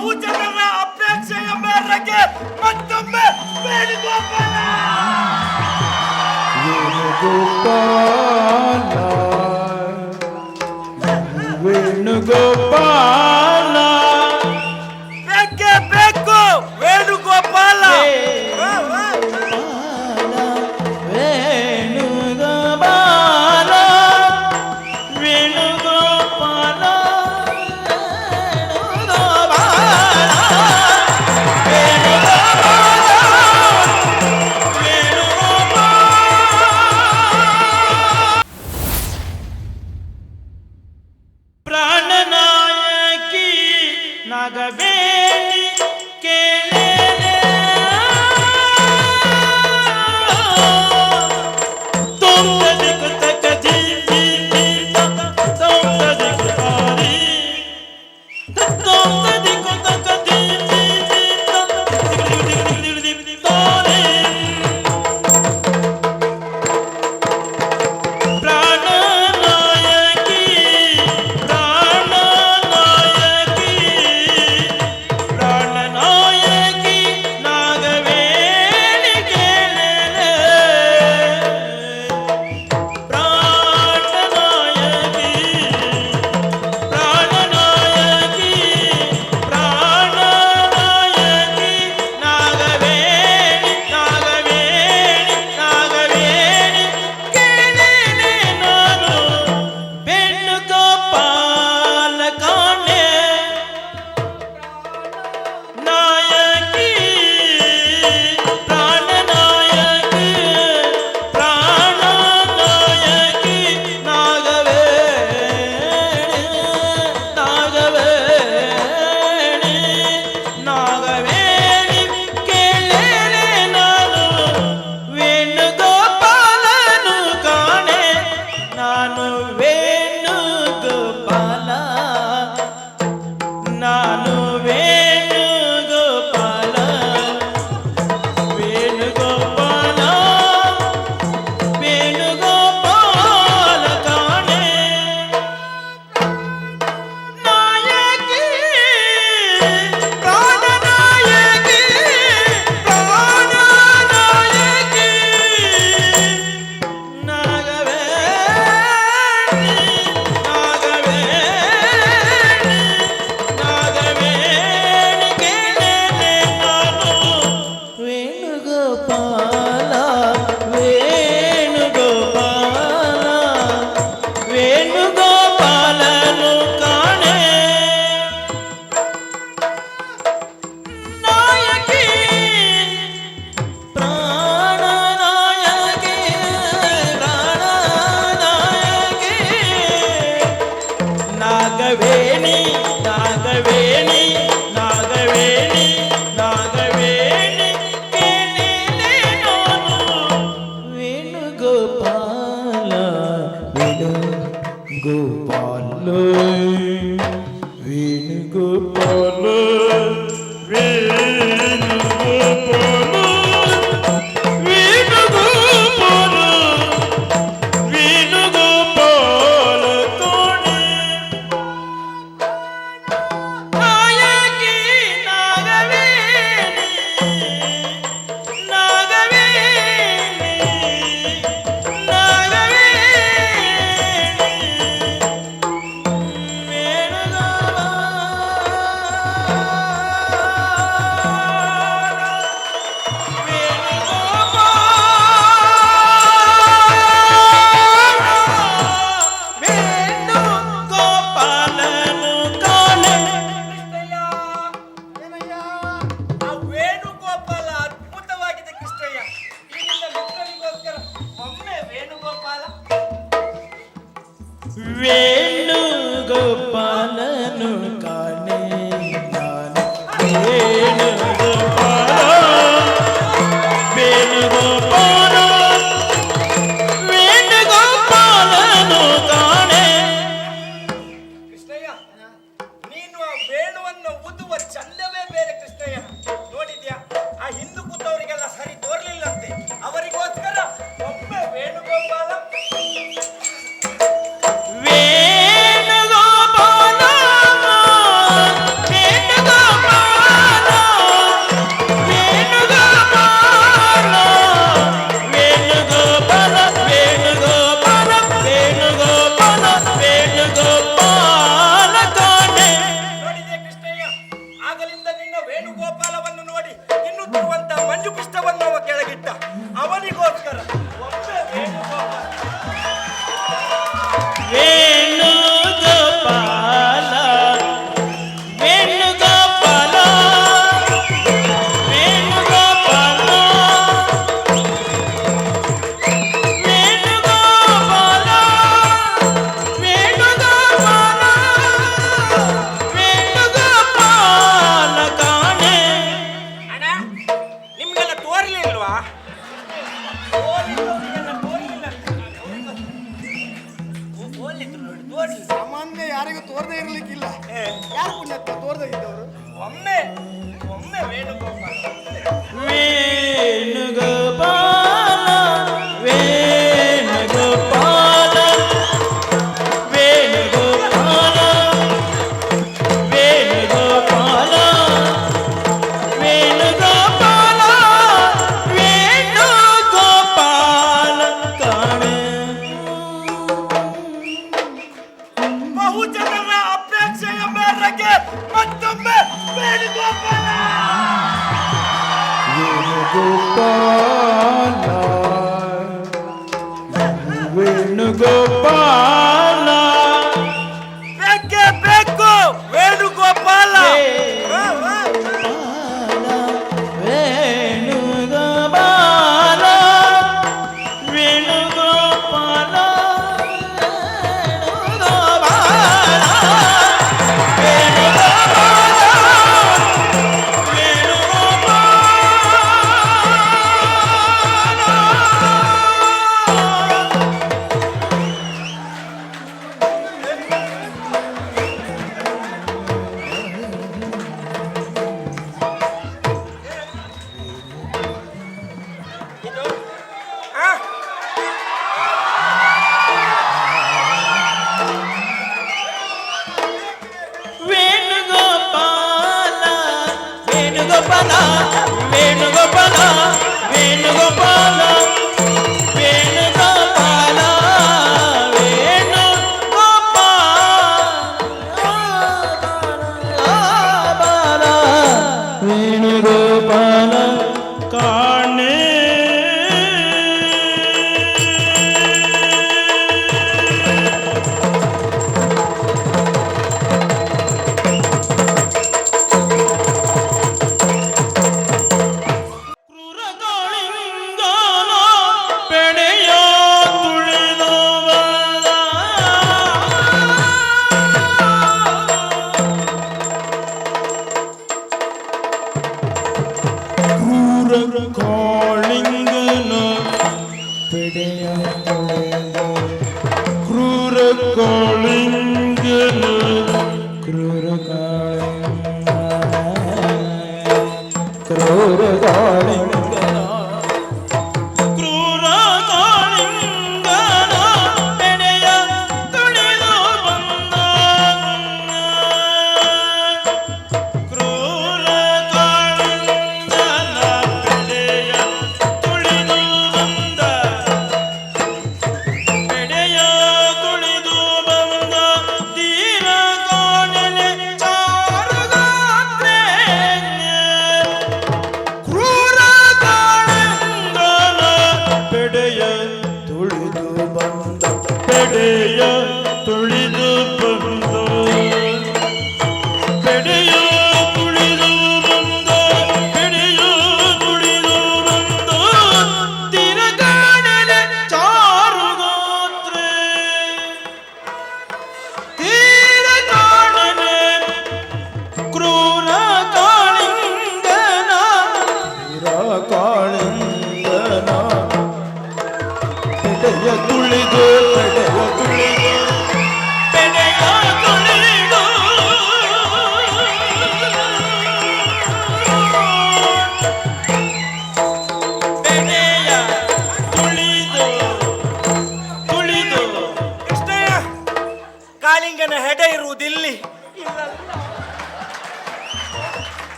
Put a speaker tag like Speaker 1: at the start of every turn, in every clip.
Speaker 1: ಬಹುಜನರ ಅಪೇಕ್ಷೆಯ ಮೇರೆಗೆ ಮತ್ತೊಮ್ಮೆ ವೇಣುಗೋಪಾಲ
Speaker 2: ವೇಣುಗೋಪಾಲ ಬೇಕೇ Venugopala, Venugopala.
Speaker 3: ತೋರ್ದೆ ಇರ್ಲಿಕ್ಕಿಲ್ಲ. ಯಾರು ಪುಣ್ಯತ್ಮ ತೋರದೆ ಇದ್ದವರು?
Speaker 1: ಒಮ್ಮೆ ಒಮ್ಮೆ ವೇಣುಗೋಪಾಲ.
Speaker 2: ವೇಣುಗೋ গোপালা వేణుగోపాల వేణుగోపాల వేణుగోపాల 그러다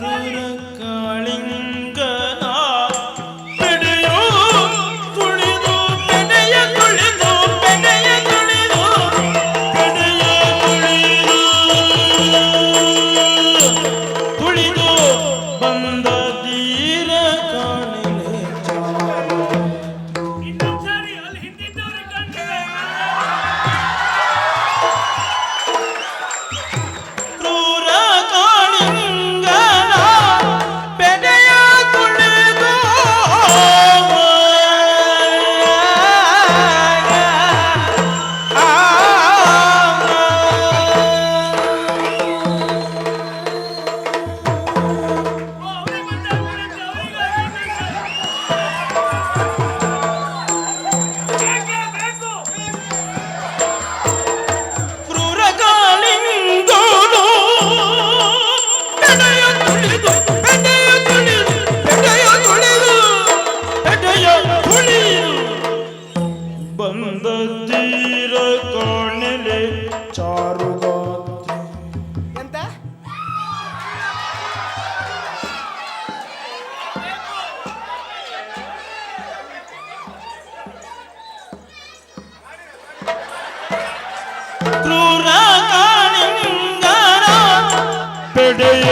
Speaker 2: rırırır. ಬಂದ ತೀರ ಕಾಣಲೆ ಚಾರುಗಾತ್ರಿ
Speaker 3: ಎಂತ?
Speaker 2: ಕ್ರೂರ ಕಾಣಿಂಗಾರ ಬೆಡೆಯ